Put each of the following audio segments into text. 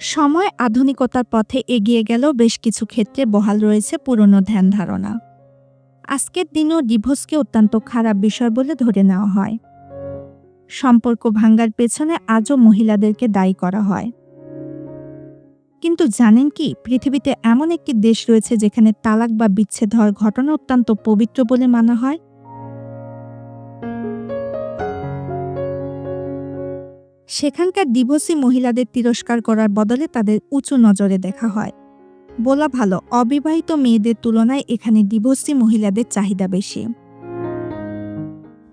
সময় আধুনিকতার পথে এগিয়ে গেল বেশ কিছু ক্ষেত্রে বহাল রয়েছে পুরনো ধ্যান ধারণা। আজকের দিনেও ডিভোর্সকে অত্যন্ত খারাপ বিষয় বলে ধরে নেওয়া হয়। সম্পর্ক ভাঙ্গার পেছনে আজও মহিলাদেরকে দায়ী করা হয়। কিন্তু জানেন কি, পৃথিবীতে এমন একটি দেশ রয়েছে যেখানে তালাক বা বিচ্ছেদ হওয়ার ঘটনা অত্যন্ত পবিত্র বলে মানা হয়। সেখানকার ডিভোর্সি মহিলাদের তিরস্কার করার বদলে তাদের উঁচু নজরে দেখা হয়। বলা ভালো, অবিবাহিত মেয়েদের তুলনায় এখানে ডিভোর্সি মহিলাদের চাহিদা বেশি।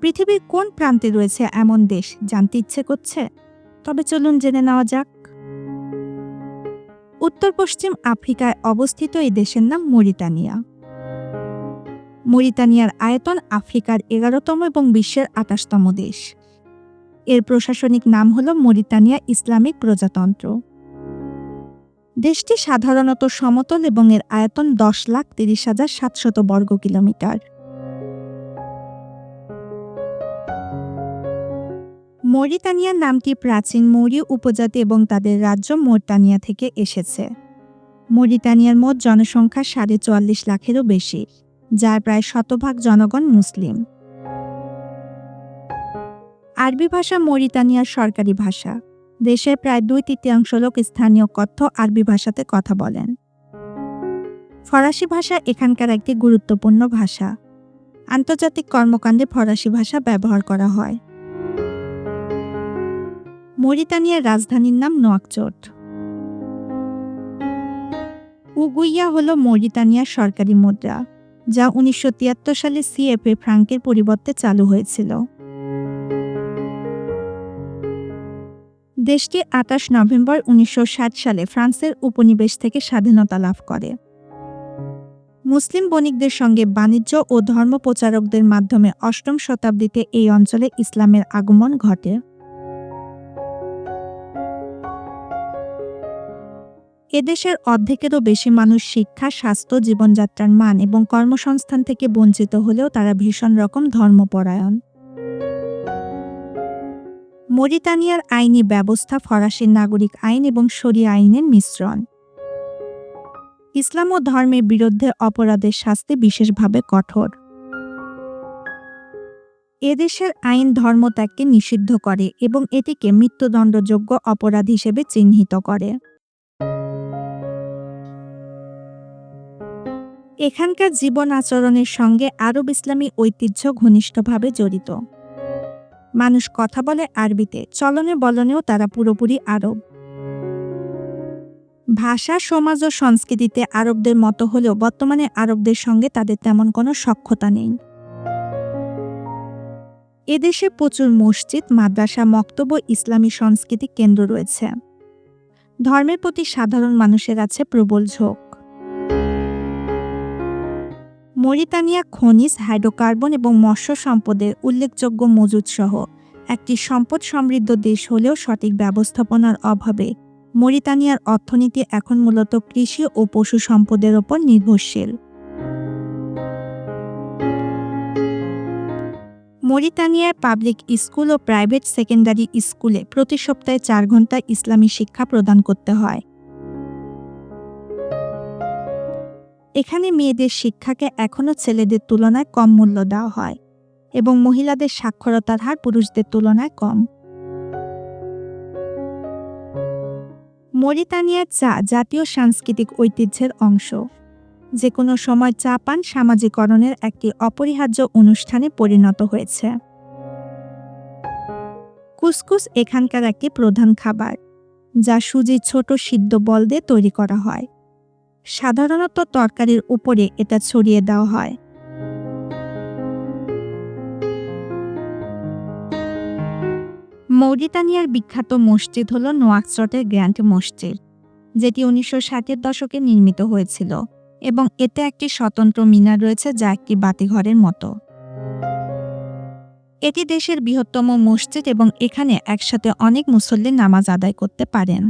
পৃথিবীর কোন প্রান্তে রয়েছে এমন দেশ জানতে ইচ্ছে করছে? তবে চলুন জেনে নেওয়া যাক। উত্তর পশ্চিম আফ্রিকায় অবস্থিত এই দেশের নাম মরিতানিয়া মরিতানিয়ার আয়তন আফ্রিকার এগারোতম এবং বিশ্বের আঠাশতম দেশ। এর প্রশাসনিক নাম হল মরিতানিয়া ইসলামিক প্রজাতন্ত্র। দেশটি সাধারণত সমতল এবং এর আয়তন দশ লাখ তিরিশ হাজার সাতশত বর্গ কিলোমিটার। মরিতানিয়ার নামটি প্রাচীন মৌরি উপজাতি এবং তাদের রাজ্য মোরতানিয়া থেকে এসেছে। মরিতানিয়ার মোট জনসংখ্যা সাড়ে চুয়াল্লিশ লাখেরও বেশি, যার প্রায় শতভাগ জনগণ মুসলিম। আরবি ভাষা মরিতানিয়ার সরকারি ভাষা। দেশের প্রায় দুই তৃতীয়াংশ লোক স্থানীয় কথ্য আরবি ভাষাতে কথা বলেন। ফরাসি ভাষা এখানকার একটি গুরুত্বপূর্ণ ভাষা। আন্তর্জাতিক কর্মকাণ্ডে ফরাসি ভাষা ব্যবহার করা হয়। মরিতানিয়ার রাজধানীর নাম নোয়াকচোট। উগুইয়া হল মরিতানিয়ার সরকারি মুদ্রা, যা উনিশশো তিয়াত্তর সালে সিএফএ ফ্রাঙ্কের পরিবর্তে চালু হয়েছিল। দেশটি আটাশ নভেম্বর উনিশশো সালে ফ্রান্সের উপনিবেশ থেকে স্বাধীনতা লাভ করে। মুসলিম বণিকদের সঙ্গে বাণিজ্য ও ধর্ম প্রচারকদের মাধ্যমে অষ্টম শতাব্দীতে এই অঞ্চলে ইসলামের আগমন ঘটে। এদেশের অর্ধেকেরও বেশি মানুষ শিক্ষা, স্বাস্থ্য, জীবনযাত্রার মান এবং কর্মসংস্থান থেকে বঞ্চিত হলেও তারা ভীষণ রকম ধর্মপরায়ণ। মরিতানিয়ার আইনি ব্যবস্থা ফরাসি নাগরিক আইন এবং শরিয়া আইনের মিশ্রণ। ইসলাম ও ধর্মের বিরুদ্ধে অপরাধের শাস্তি বিশেষভাবে কঠোর। এদেশের আইন ধর্মত্যাগকে নিষিদ্ধ করে এবং এটিকে মৃত্যুদণ্ডযোগ্য অপরাধ হিসেবে চিহ্নিত করে। এখানকার জীবন আচরণের সঙ্গে আরব ইসলামী ঐতিহ্য ঘনিষ্ঠভাবে জড়িত। মানুষ কথা বলে আরবিতে, চলনে বলনেও তারা পুরোপুরি আরব। ভাষা, সমাজ ও সংস্কৃতিতে আরবদের মতো হলেও বর্তমানে আরবদের সঙ্গে তাদের তেমন কোনো সক্ষতা নেই। এদেশে প্রচুর মসজিদ, মাদ্রাসা, মক্তব ইসলামী সংস্কৃতি কেন্দ্র রয়েছে। ধর্মের প্রতি সাধারণ মানুষের আছে প্রবল ঝোঁক। মরিতানিয়া খনিজ, হাইড্রোকার্বন এবং মৎস্য সম্পদের উল্লেখযোগ্য মজুদ সহ একটি সম্পদ সমৃদ্ধ দেশ হলেও সঠিক ব্যবস্থাপনার অভাবে মরিতানিয়ার অর্থনীতি এখন মূলত কৃষি ও পশু সম্পদের ওপর নির্ভরশীল। মরিতানিয়ার পাবলিক স্কুল ও প্রাইভেট সেকেন্ডারি স্কুলে প্রতি সপ্তাহে চার ঘণ্টা ইসলামী শিক্ষা প্রদান করতে হয়। এখানে মেয়েদের শিক্ষাকে এখনও ছেলেদের তুলনায় কম মূল্য দেওয়া হয় এবং মহিলাদের সাক্ষরতার হার পুরুষদের তুলনায় কম। মরিতানিয়ার চা জাতীয় সাংস্কৃতিক ঐতিহ্যের অংশ। যে কোনো সময় চা পান সামাজিকরণের একটি অপরিহার্য অনুষ্ঠানে পরিণত হয়েছে। কুসকুস এখানকার একটি প্রধান খাবার, যা সুজির ছোট সিদ্ধ বল দিয়ে তৈরি করা হয়। সাধারণত তরকারির উপরে এটা ছড়িয়ে দেওয়া হয়। মৌরিতানিয়ার বিখ্যাত মসজিদ হল নোয়াকচটের গ্র্যান্ড মসজিদ, যেটি উনিশশো ষাটের দশকে নির্মিত হয়েছিল এবং এতে একটি স্বতন্ত্র মিনার রয়েছে যা একটি বাতিঘরের মতো। এটি দেশের বৃহত্তম মসজিদ এবং এখানে একসাথে অনেক মুসল্লি নামাজ আদায় করতে পারেন।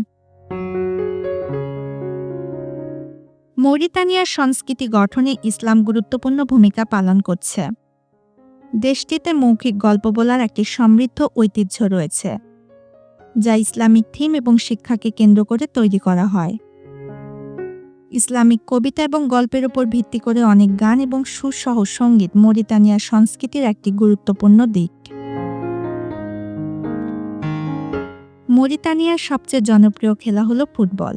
মৌরিতানিয়ার সংস্কৃতি গঠনে ইসলাম গুরুত্বপূর্ণ ভূমিকা পালন করছে। দেশটিতে মৌখিক গল্প বলার একটি সমৃদ্ধ ঐতিহ্য রয়েছে, যা ইসলামিক থিম এবং শিক্ষাকে কেন্দ্র করে তৈরি করা হয়। ইসলামিক কবিতা এবং গল্পের উপর ভিত্তি করে অনেক গান এবং সুসহ সংগীত মরিতানিয়ার সংস্কৃতির একটি গুরুত্বপূর্ণ দিক। মরিতানিয়ার সবচেয়ে জনপ্রিয় খেলা হলো ফুটবল।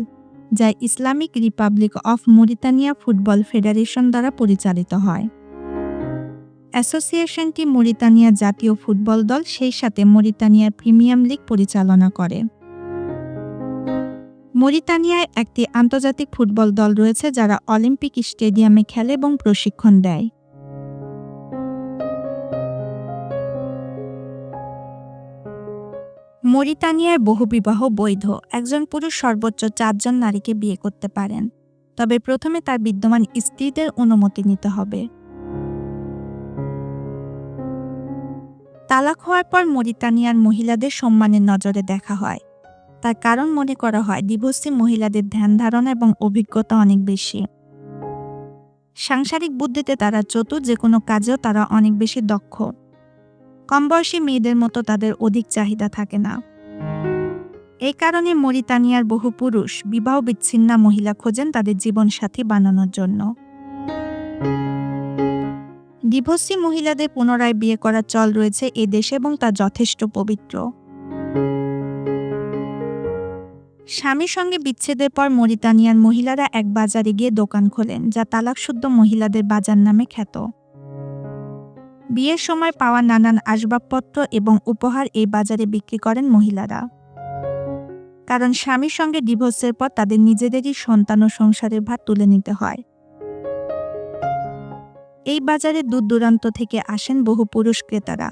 যা Islamic Republic of Mauritania Football Federation দ্বারা পরিচালিত হয়। অ্যাসোসিয়েশনটি মরিতানিয়া জাতীয় ফুটবল দল, সেই সাথে মরিতানিয়ার প্রিমিয়াম লিগ পরিচালনা করে। মরিতানিয়ায় একটি আন্তর্জাতিক ফুটবল দল রয়েছে যারা অলিম্পিক স্টেডিয়ামে খেলে এবং প্রশিক্ষণ দেয়। মরিতানিয়ার বহুবিবাহ বৈধ। একজন পুরুষ সর্বোচ্চ চারজন নারীকে বিয়ে করতে পারেন। তবে প্রথমে তার বিদ্যমান স্ত্রীদের অনুমতি নিতে হবে। তালাক হওয়ার পর মরিতানিয়ার মহিলাদের সম্মানের নজরে দেখা হয়। তার কারণ মনে করা হয়, ডিভোর্সি মহিলাদের ধ্যান ধারণা এবং অভিজ্ঞতা অনেক বেশি। সাংসারিক বুদ্ধিতে তারা চতুর, যে কোনো কাজেও তারা অনেক বেশি দক্ষ। কম বয়সী মেয়েদের মতো তাদের অধিক চাহিদা থাকে না। এই কারণে মরিতানিয়ার বহু পুরুষ বিবাহ বিচ্ছিন্না মহিলা খোঁজেন তাদের জীবনসাথী বানানোর জন্য। ডিভোর্সি মহিলাদের পুনরায় বিয়ে করার চল রয়েছে এ দেশে এবং তা যথেষ্ট পবিত্র। স্বামীর সঙ্গে বিচ্ছেদের পর মরিতানিয়ার মহিলারা এক বাজারে গিয়ে দোকান খোলেন, যা তালাকশুদ্ধ মহিলাদের বাজার নামে খ্যাত। বিয়ের সময় পাওয়া নানান আসবাবপত্র এবং উপহার এই বাজারে বিক্রি করেন মহিলারা। কারণ স্বামীর সঙ্গে ডিভোর্সের পর তাদের নিজেদেরই সন্তান ও সংসারের ভার তুলে নিতে হয়। এই বাজারে দূর দূরান্ত থেকে আসেন বহু পুরুষ ক্রেতারা।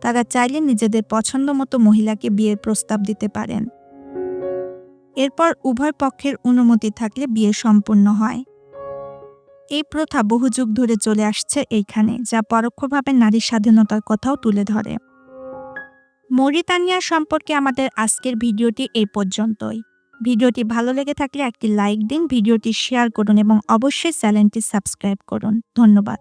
তারা চাইলে নিজেদের পছন্দ মতো মহিলাকে বিয়ের প্রস্তাব দিতে পারেন। এরপর উভয় পক্ষের অনুমতি থাকলে বিয়ে সম্পূর্ণ হয়। এই প্রথা বহু যুগ ধরে চলে আসছে এইখানে, যা পরোক্ষভাবে নারী স্বাধীনতার কথাও তুলে ধরে। মরিতানিয়া সম্পর্কে আমাদের আজকের ভিডিওটি এই পর্যন্তই। ভিডিওটি ভালো লেগে থাকলে একটি লাইক দিন, ভিডিওটি শেয়ার করুন এবং অবশ্যই চ্যানেলটি সাবস্ক্রাইব করুন। ধন্যবাদ।